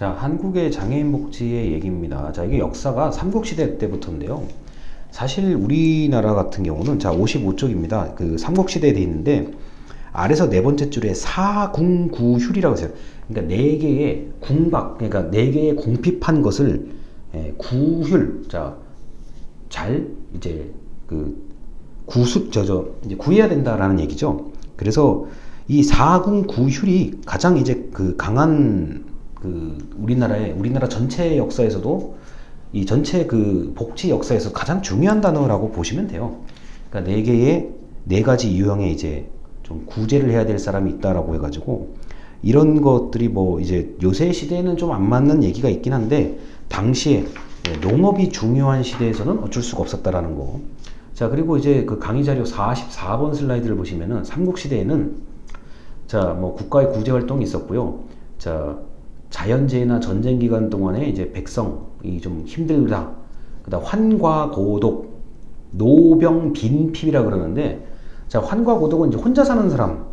자, 한국의 장애인 복지의 얘기입니다. 자, 이게 역사가 삼국시대 때부터인데요. 사실 우리나라 같은 경우는 자, 55쪽입니다. 그 삼국시대에 돼 있는데 아래서 네 번째 줄에 사궁구휴이라고 했어요. 그러니까 네 개의 궁박, 그러니까 네 개의 궁핍한 것을 예, 구휴, 자, 잘 이제 그 구수 저저 이제 구해야 된다라는 얘기죠. 그래서 이 사궁구휴이 가장 이제 그 강한 그 우리나라의 우리나라 전체 역사에서도 이 전체 그 복지 역사에서 가장 중요한 단어라고 보시면 돼요. 그러니까 네 개의 네 가지 유형의 이제 좀 구제를 해야 될 사람이 있다라고 해가지고 이런 것들이 뭐 이제 요새 시대에는 좀 안 맞는 얘기가 있긴 한데 당시에 농업이 중요한 시대에서는 어쩔 수가 없었다라는 거. 자 그리고 이제 그 강의 자료 44번 슬라이드를 보시면은 삼국 시대에는 자 뭐 국가의 구제 활동이 있었고요. 자 자연재해나 전쟁 기간 동안에 이제 백성이 좀 힘들다. 그다음 환과 고독, 노병 빈핍이라 그러는데 자 환과 고독은 이제 혼자 사는 사람,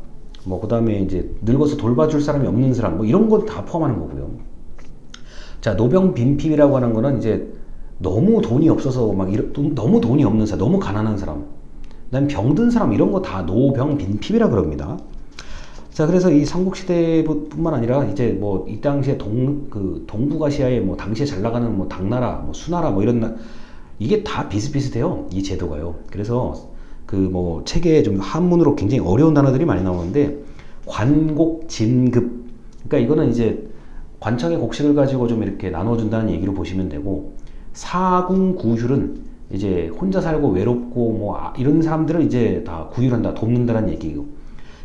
뭐 그다음에 이제 늙어서 돌봐줄 사람이 없는 사람, 뭐 이런 건다 포함하는 거고요. 자 노병 빈핍이라고 하는 거는 이제 너무 돈이 없어서 막 이런 너무 돈이 없는 사람, 너무 가난한 사람, 그다음 병든 사람 이런 거 다 노병 빈핍이라 그럽니다. 자, 그래서 이 삼국시대뿐만 아니라 이제 뭐 이 당시에 동, 그 동북아시아에 뭐 당시에 잘 나가는 뭐 당나라, 뭐 수나라 뭐 이런 나, 이게 다 비슷비슷해요. 이 제도가요. 그래서 그 뭐 책에 좀 한문으로 굉장히 어려운 단어들이 많이 나오는데 관곡 진급. 그러니까 이거는 이제 관청의 곡식을 가지고 좀 이렇게 나눠준다는 얘기로 보시면 되고 사궁구휼은 이제 혼자 살고 외롭고 뭐 아, 이런 사람들을 이제 다 구휼한다, 돕는다는 얘기고.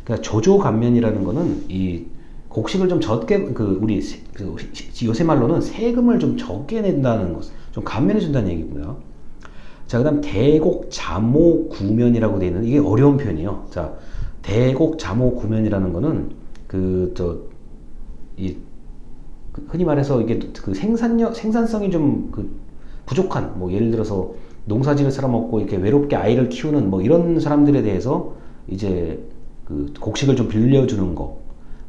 그러니까 조조간면이라는 거는 이 곡식을 좀 적게 그 우리 그 요새 말로는 세금을 좀 적게 낸다는 것, 좀 감면해 준다는 얘기고요. 자, 그다음 대곡 자모 구면이라고 되어 있는 이게 어려운 표현이에요. 자, 대곡 자모 구면이라는 거는 그 저이 그 흔히 말해서 이게 그 생산력 생산성이 좀 그 부족한 뭐 예를 들어서 농사지을 사람 없고 이렇게 외롭게 아이를 키우는 뭐 이런 사람들에 대해서 이제 그 곡식을 좀 빌려주는 거.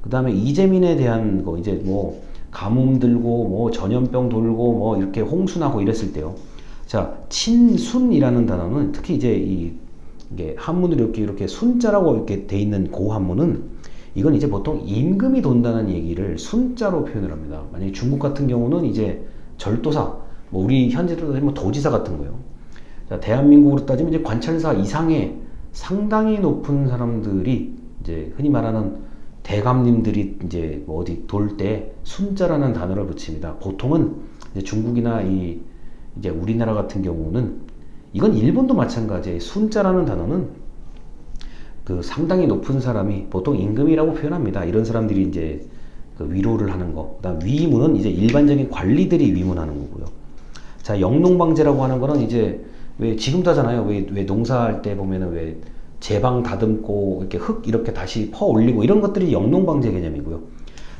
그 다음에 이재민에 대한 거, 이제 뭐 가뭄 들고 뭐 전염병 돌고 뭐 이렇게 홍수나고 이랬을 때요. 자, 친순이라는 단어는 특히 이제 이 이게 한문으로 이렇게 이렇게 순자라고 이렇게 돼 있는 고한문은 이건 이제 보통 임금이 돈다는 얘기를 순자로 표현을 합니다. 만약에 중국 같은 경우는 이제 절도사, 뭐 우리 현재로 뭐 도지사 같은 거요. 자, 대한민국으로 따지면 이제 관찰사 이상의 상당히 높은 사람들이 이제 흔히 말하는 대감님들이 이제 뭐 어디 돌 때 순자라는 단어를 붙입니다. 보통은 중국이나 이 이제 우리나라 같은 경우는 이건 일본도 마찬가지예요. 순자라는 단어는 그 상당히 높은 사람이 보통 임금이라고 표현합니다. 이런 사람들이 이제 그 위로를 하는 거. 그다음 위문은 이제 일반적인 관리들이 위문하는 거고요. 자, 영농방제라고 하는 거는 이제 왜 지금도 하잖아요. 왜, 왜 농사할 때 보면은 왜 제방 다듬고 이렇게 흙 이렇게 다시 퍼 올리고 이런 것들이 영농방제 개념이고요.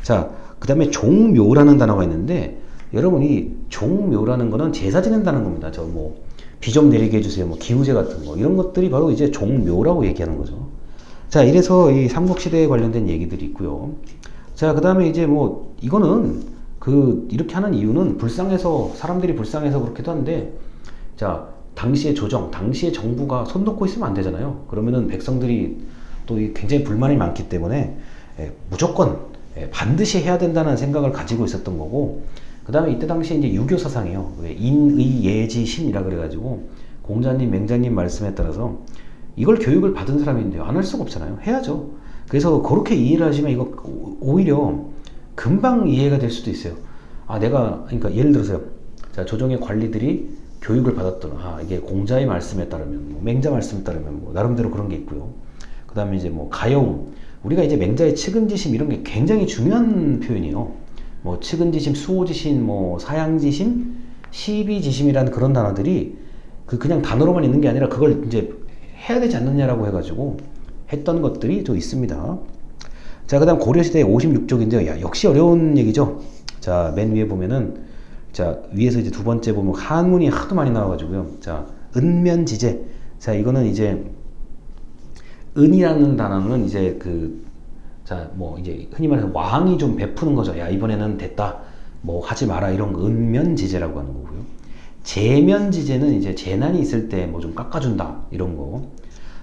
자, 그 다음에 종묘라는 단어가 있는데 여러분이 종묘라는 거는 제사 지낸다는 겁니다. 저 뭐 비 좀 내리게 해주세요. 뭐 기우제 같은 거 이런 것들이 바로 이제 종묘라고 얘기하는 거죠. 자, 이래서 이 삼국시대에 관련된 얘기들이 있고요. 자, 그 다음에 이제 뭐 이거는 그 이렇게 하는 이유는 불쌍해서 사람들이 불쌍해서 그렇기도 한데 자 당시의 조정, 당시의 정부가 손 놓고 있으면 안 되잖아요. 그러면은 백성들이 또 굉장히 불만이 많기 때문에 예, 무조건 예, 반드시 해야 된다는 생각을 가지고 있었던 거고, 그 다음에 이때 당시에 이제 유교 사상이에요. 인의 예지 신이라 그래가지고 공자님, 맹자님 말씀에 따라서 이걸 교육을 받은 사람인데요. 안할 수가 없잖아요. 해야죠. 그래서 그렇게 이해를 하시면 이거 오히려 금방 이해가 될 수도 있어요. 아, 내가, 그러니까 예를 들어서요. 자, 조정의 관리들이 교육을 받았던 아 이게 공자의 말씀에 따르면 뭐 맹자 말씀에 따르면 뭐 나름대로 그런 게 있고요. 그다음에 이제 뭐 가용 우리가 이제 맹자의 측은지심 이런 게 굉장히 중요한 표현이에요. 뭐 측은지심, 수호지심, 뭐 사양지심, 시비지심이라는 그런 단어들이 그 그냥 단어로만 있는 게 아니라 그걸 이제 해야 되지 않느냐라고 해가지고 했던 것들이 좀 있습니다. 자, 그 다음 고려시대 56쪽인데요. 야, 역시 어려운 얘기죠. 자, 맨 위에 보면은 자, 위에서 이제 두 번째 보면 한문이 하도 많이 나와가지고요. 자, 은면지제. 자, 이거는 이제 은이라는 단어는 이제 그, 자, 뭐 이제 흔히 말해서 왕이 좀 베푸는 거죠. 야, 이번에는 됐다. 뭐 하지 마라 이런 거 은면지제라고 하는 거고요. 재면지제는 이제 재난이 있을 때 뭐 좀 깎아준다 이런 거.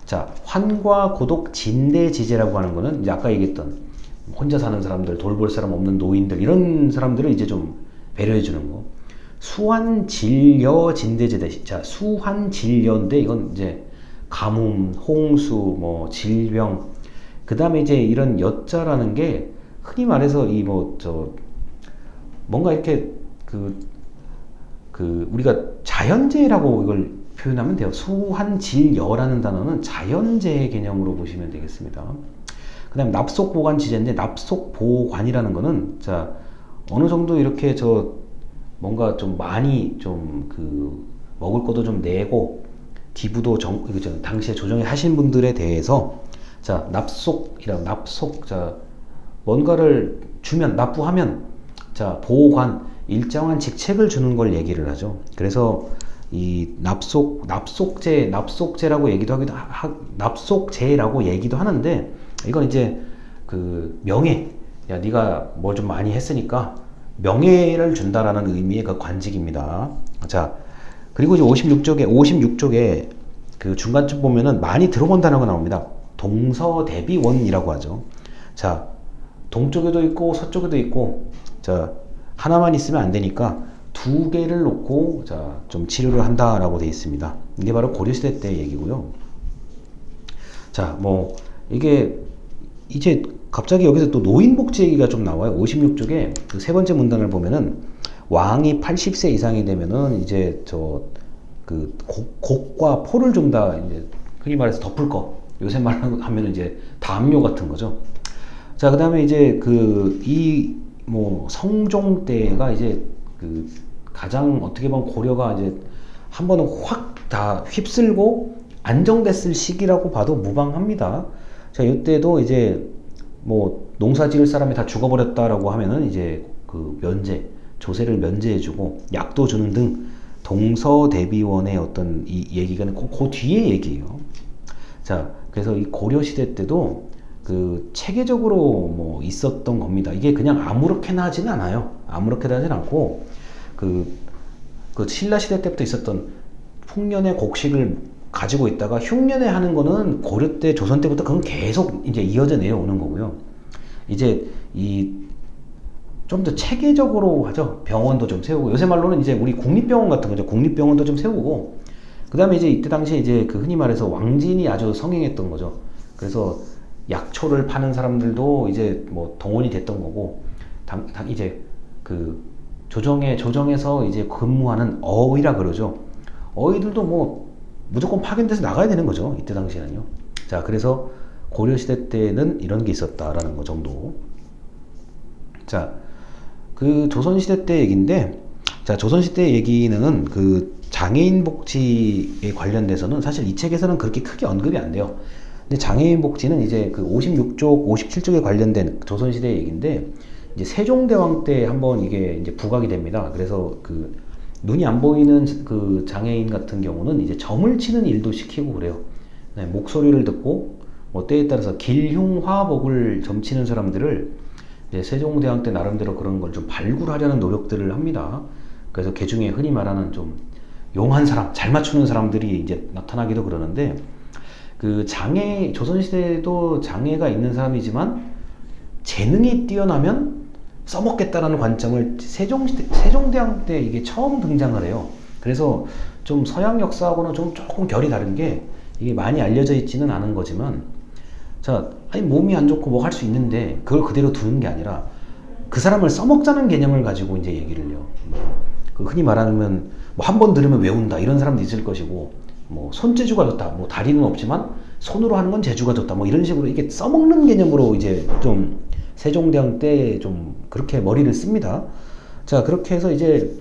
자 환과 고독 진대지제라고 하는 거는 이제 아까 얘기했던 혼자 사는 사람들 돌볼 사람 없는 노인들 이런 사람들을 이제 좀 배려해 주는 거. 수환 진려 진대제대. 자 수환 진려인데 이건 이제 가뭄, 홍수, 뭐 질병. 그 다음에 이제 이런 여자라는 게 흔히 말해서 이 뭐 저 뭔가 이렇게 그, 그 우리가 자연재해라고 이걸 표현하면 돼요. 수한질여라는 단어는 자연재해 개념으로 보시면 되겠습니다. 그 다음에 납속보관 지제인데 납속보관이라는 거는 자 어느 정도 이렇게 저 뭔가 좀 많이 좀 그 먹을 것도 좀 내고 기부도 정, 그죠 당시에 조정에 하신 분들에 대해서 자 납속이라 납속 자 뭔가를 주면 납부하면 자 보관 일정한 직책을 주는 걸 얘기를 하죠. 그래서 이 납속 납속제 납속제라고 얘기도 하기도 하, 납속제라고 얘기도 하는데 이건 이제 그 명예 야 네가 뭘 좀 많이 했으니까 명예를 준다라는 의미의 그 관직입니다. 자 그리고 이제 56쪽에 56쪽에 그 중간쯤 보면은 많이 들어본 단어가 나옵니다. 동서대비원이라고 하죠. 자 동쪽에도 있고 서쪽에도 있고 자 하나만 있으면 안 되니까 두 개를 놓고 자 좀 치료를 한다라고 되어 있습니다. 이게 바로 고려 시대 때 얘기고요. 자 뭐 이게 이제 갑자기 여기서 또 노인복지 얘기가 좀 나와요. 56쪽에 그 세 번째 문단을 보면은 왕이 80세 이상이 되면은 이제 저 그 곡과 포를 좀 다 이제 흔히 말해서 덮을 거. 요새 말로 하면 이제 담요 같은 거죠. 자, 그 다음에 이제 그 이 뭐 성종 때가 이제 그 가장 어떻게 보면 고려가 이제 한 번은 확 다 휩쓸고 안정됐을 시기라고 봐도 무방합니다. 자, 이때도 이제 뭐 농사 지을 사람이 다 죽어버렸다라고 하면은 이제 그 면제, 조세를 면제해주고 약도 주는 등 동서대비원의 어떤 이 얘기가 그, 그 뒤에 얘기예요. 자, 그래서 이 고려 시대 때도 그 체계적으로 뭐 있었던 겁니다. 이게 그냥 아무렇게나 하지는 않아요. 아무렇게나 하진 않고 그, 그 신라 시대 때부터 있었던 풍년의 곡식을 가지고 있다가 흉년에 하는 거는 고려 때 조선 때부터 그건 계속 이제 이어져 내려오는 거고요. 이제 이 좀 더 체계적으로 하죠. 병원도 좀 세우고 요새 말로는 이제 우리 국립병원 같은 거죠. 국립병원도 좀 세우고 그다음에 이제 이때 당시에 이제 그 흔히 말해서 왕진이 아주 성행했던 거죠. 그래서 약초를 파는 사람들도 이제 뭐 동원이 됐던 거고 당, 당 이제 그 조정에 조정에서 이제 근무하는 어의라 그러죠. 어의들도 뭐 무조건 파견돼서 나가야 되는 거죠. 이때 당시에는요. 자, 그래서 고려 시대 때는 이런 게 있었다라는 거 정도. 자, 그 조선 시대 때 얘기인데, 자, 조선 시대 얘기는 그 장애인 복지에 관련돼서는 사실 이 책에서는 그렇게 크게 언급이 안 돼요. 근데 장애인 복지는 이제 그 56쪽, 57쪽에 관련된 조선 시대 얘기인데, 이제 세종대왕 때 한번 이게 이제 부각이 됩니다. 그래서 그 눈이 안 보이는 그 장애인 같은 경우는 이제 점을 치는 일도 시키고 그래요. 네, 목소리를 듣고 뭐 때에 따라서 길흉화복을 점치는 사람들을 세종대왕 때 나름대로 그런 걸 좀 발굴하려는 노력들을 합니다. 그래서 개 중에 흔히 말하는 좀 용한 사람, 잘 맞추는 사람들이 이제 나타나기도 그러는데 그 장애 조선시대에도 장애가 있는 사람이지만 재능이 뛰어나면 써먹겠다라는 관점을 세종시대, 세종대왕 때 이게 처음 등장을 해요. 그래서 좀 서양 역사하고는 좀 조금 결이 다른 게 이게 많이 알려져 있지는 않은 거지만 자, 아니 몸이 안 좋고 뭐 할 수 있는데 그걸 그대로 두는 게 아니라 그 사람을 써먹자는 개념을 가지고 이제 얘기를 해요. 그 흔히 말하면 뭐 한 번 들으면 외운다 이런 사람도 있을 것이고 뭐 손재주가 좋다 뭐 다리는 없지만 손으로 하는 건 재주가 좋다 뭐 이런 식으로 이게 써먹는 개념으로 이제 좀 세종대왕 때 좀 그렇게 머리를 씁니다. 자 그렇게 해서 이제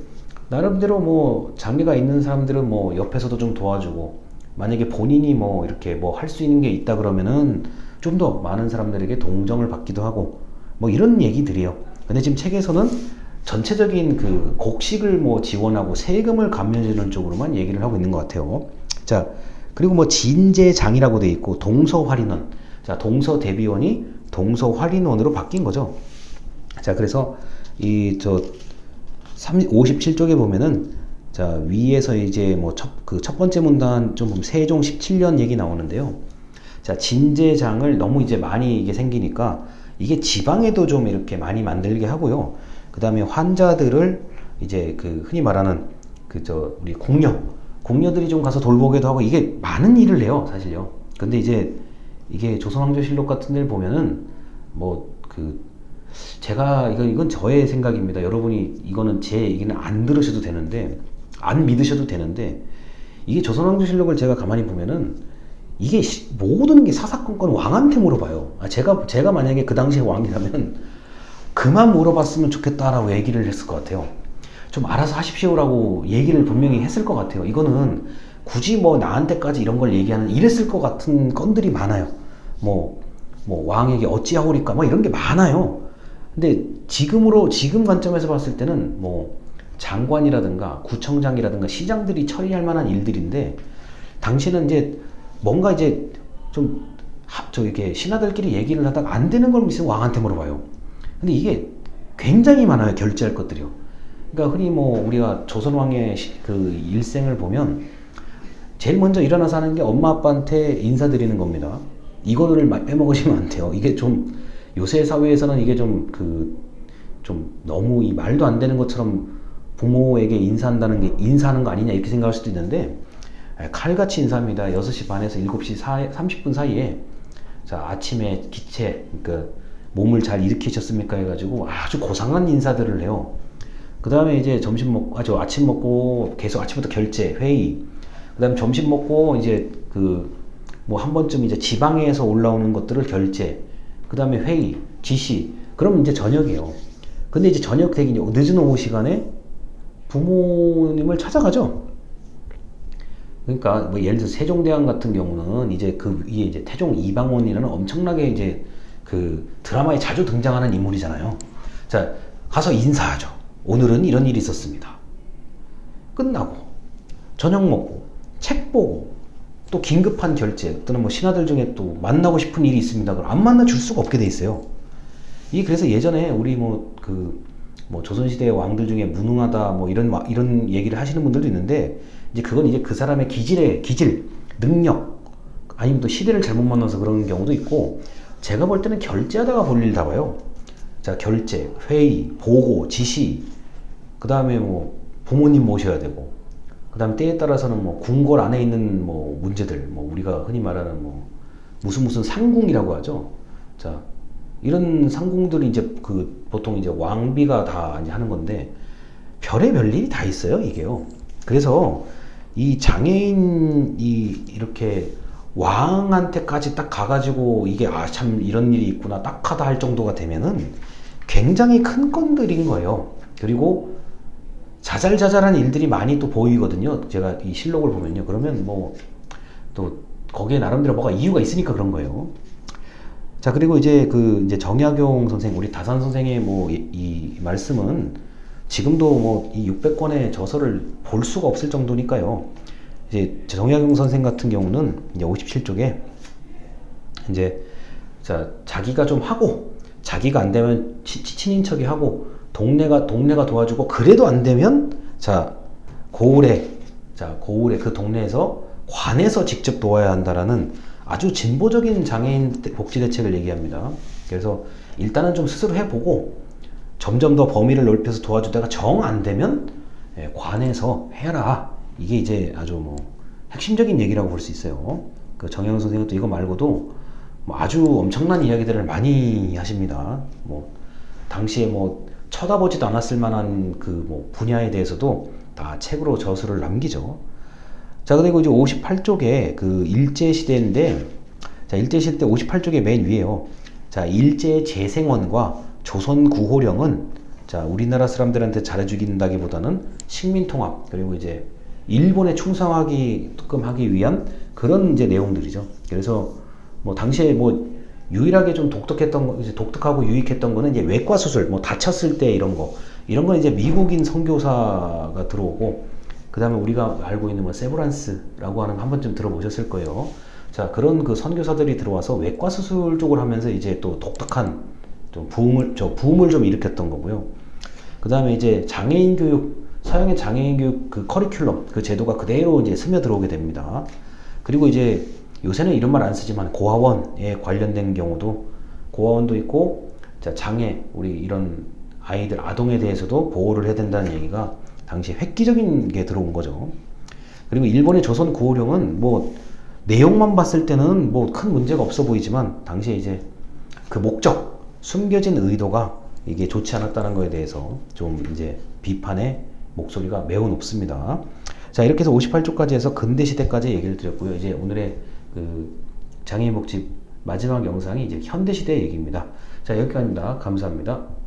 나름대로 뭐 장애가 있는 사람들은 뭐 옆에서도 좀 도와주고 만약에 본인이 뭐 이렇게 뭐 할 수 있는 게 있다 그러면은 좀 더 많은 사람들에게 동정을 받기도 하고 뭐 이런 얘기들이요. 근데 지금 책에서는 전체적인 그 곡식을 뭐 지원하고 세금을 감면해주는 쪽으로만 얘기를 하고 있는 것 같아요. 자 그리고 뭐 진제장이라고 돼 있고 동서활인원. 자 동서대비원이 동서 활인원으로 바뀐 거죠. 자 그래서 이 저 57쪽에 보면은 자 위에서 이제 뭐 첫 그 첫 번째 문단 좀 보면 세종 17년 얘기 나오는데요. 자 진제장을 너무 이제 많이 이게 생기니까 이게 지방에도 좀 이렇게 많이 만들게 하고요. 그 다음에 환자들을 이제 그 흔히 말하는 그 저 우리 공녀 공녀들이 좀 가서 돌보기도 하고 이게 많은 일을 해요 사실요. 근데 이제 이게 조선왕조실록 같은 데를 보면은 뭐 그 제가 이건 이건 저의 생각입니다. 여러분이 이거는 제 얘기는 안 들으셔도 되는데 안 믿으셔도 되는데 이게 조선왕조실록을 제가 가만히 보면은 이게 시- 모든 게 사사건건 왕한테 물어봐요. 아, 제가 제가 만약에 그 당시에 왕이라면 그만 물어봤으면 좋겠다라고 얘기를 했을 것 같아요. 좀 알아서 하십시오라고 얘기를 분명히 했을 것 같아요. 이거는 굳이 뭐 나한테까지 이런 걸 얘기하는 이랬을 것 같은 건들이 많아요. 뭐, 뭐 왕에게 어찌하오리까 뭐 이런 게 많아요. 근데 지금으로 지금 관점에서 봤을 때는 뭐 장관이라든가 구청장이라든가 시장들이 처리할 만한 일들인데 당시는 이제 뭔가 이제 좀 저 이렇게 신하들끼리 얘기를 하다가 안 되는 걸 있으면 왕한테 물어봐요. 근데 이게 굉장히 많아요 결제할 것들이요. 그러니까 흔히 뭐 우리가 조선 왕의 시- 그 일생을 보면 제일 먼저 일어나서 하는 게 엄마 아빠한테 인사드리는 겁니다. 이거를 마- 빼먹으시면 안 돼요. 이게 좀 요새 사회에서는 이게 좀 그 좀 너무 이 말도 안 되는 것처럼 부모에게 인사한다는 게 인사하는 거 아니냐 이렇게 생각할 수도 있는데 에, 칼같이 인사합니다. 6시 반에서 7시 30분 사이에 자 아침에 기체 그러니까 몸을 잘 일으키셨습니까 해가지고 아주 고상한 인사들을 해요. 그 다음에 이제 점심 먹고 아 저 아침 먹고 계속 아침부터 결제 회의 그 다음에 점심 먹고 이제 그 뭐 한 번쯤 이제 지방에서 올라오는 것들을 결제 그 다음에 회의 지시 그러면 이제 저녁이에요. 근데 이제 저녁 되기 늦은 오후 시간에 부모님을 찾아가죠. 그러니까 뭐 예를 들어 세종대왕 같은 경우는 이제 그 위에 이제 태종 이방원이라는 엄청나게 이제 그 드라마에 자주 등장하는 인물이잖아요. 자 가서 인사하죠. 오늘은 이런 일이 있었습니다. 끝나고 저녁 먹고 책 보고 또 긴급한 결제 또는 뭐 신하들 중에 또 만나고 싶은 일이 있습니다. 그럼 안 만나 줄 수가 없게 돼 있어요. 이 그래서 예전에 우리 뭐 그 뭐 조선시대 왕들 중에 무능하다 뭐 이런 와- 이런 얘기를 하시는 분들도 있는데 이제 그건 이제 그 사람의 기질의 기질 능력 아니면 또 시대를 잘못 만나서 그런 경우도 있고 제가 볼 때는 결제하다가 볼 일 다 봐요. 자 결제 회의 보고 지시 그 다음에 뭐 부모님 모셔야 되고 그 다음 때에 따라서는 뭐 궁궐 안에 있는 뭐 문제들 뭐 우리가 흔히 말하는 뭐 무슨 무슨 상궁이라고 하죠. 자 이런 상궁들이 이제 그 보통 이제 왕비가 다 이제 하는 건데 별의 별 일이 다 있어요 이게요. 그래서 이 장애인이 이렇게 왕한테까지 딱 가가지고 이게 아 참 이런 일이 있구나 딱하다 할 정도가 되면은 굉장히 큰 건들인 거예요. 그리고 자잘자잘한 일들이 많이 또 보이거든요. 제가 이 실록을 보면요. 그러면 뭐 또 거기에 나름대로 뭐가 이유가 있으니까 그런 거예요. 자 그리고 이제 그 이제 정약용 선생 우리 다산 선생의 뭐 이 말씀은 지금도 뭐 이 600권의 저서를 볼 수가 없을 정도니까요. 이제 정약용 선생 같은 경우는 이제 57쪽에 이제 자 자기가 좀 하고 자기가 안 되면 친인척이 하고 동네가 동네가 도와주고 그래도 안 되면 자 고을에 자 고을에 그 동네에서 관에서 직접 도와야 한다라는 아주 진보적인 장애인 대- 복지 대책을 얘기합니다. 그래서 일단은 좀 스스로 해보고 점점 더 범위를 넓혀서 도와주다가 정 안 되면 예, 관에서 해라. 이게 이제 아주 뭐 핵심적인 얘기라고 볼 수 있어요. 그 정영 선생은 또 이거 말고도 뭐 아주 엄청난 이야기들을 많이 하십니다. 뭐 당시에 뭐 쳐다보지도 않았을 만한 그 뭐 분야에 대해서도 다 책으로 저술을 남기죠. 자 그리고 이제 58쪽에 그 일제 시대인데 자 일제 시대 때 58쪽에 맨 위에요. 자 일제 재생원과 조선 구호령은 자 우리나라 사람들한테 잘해주긴다기보다는 식민 통합 그리고 이제 일본에 충성하기 하기 위한 그런 이제 내용들이죠. 그래서 뭐 당시에 뭐 유일하게 좀 독특했던 거, 이제 독특하고 유익했던 거는 이제 외과 수술, 뭐 다쳤을 때 이런 거, 이런 건 이제 미국인 선교사가 들어오고, 그 다음에 우리가 알고 있는 뭐 세브란스라고 하는 거한 번쯤 들어보셨을 거예요. 자 그런 그 선교사들이 들어와서 외과 수술 쪽을 하면서 이제 또 독특한 좀 부음을 저 부음을 좀 일으켰던 거고요. 그 다음에 이제 장애인 교육, 서양의 장애인 교육 그 커리큘럼, 그 제도가 그대로 이제 스며들어오게 됩니다. 그리고 이제 요새는 이런 말 안 쓰지만 고아원에 관련된 경우도 고아원도 있고 자 장애 우리 이런 아이들 아동에 대해서도 보호를 해야 된다는 얘기가 당시 획기적인 게 들어온 거죠. 그리고 일본의 조선 구호령은 뭐 내용만 봤을 때는 뭐 큰 문제가 없어 보이지만 당시에 이제 그 목적 숨겨진 의도가 이게 좋지 않았다는 거에 대해서 좀 이제 비판의 목소리가 매우 높습니다. 자 이렇게 해서 58쪽까지 해서 근대 시대까지 얘기를 드렸고요. 이제 오늘의 그 장애인 복지 마지막 영상이 이제 현대 시대 얘기입니다. 자 여기까지입니다. 감사합니다.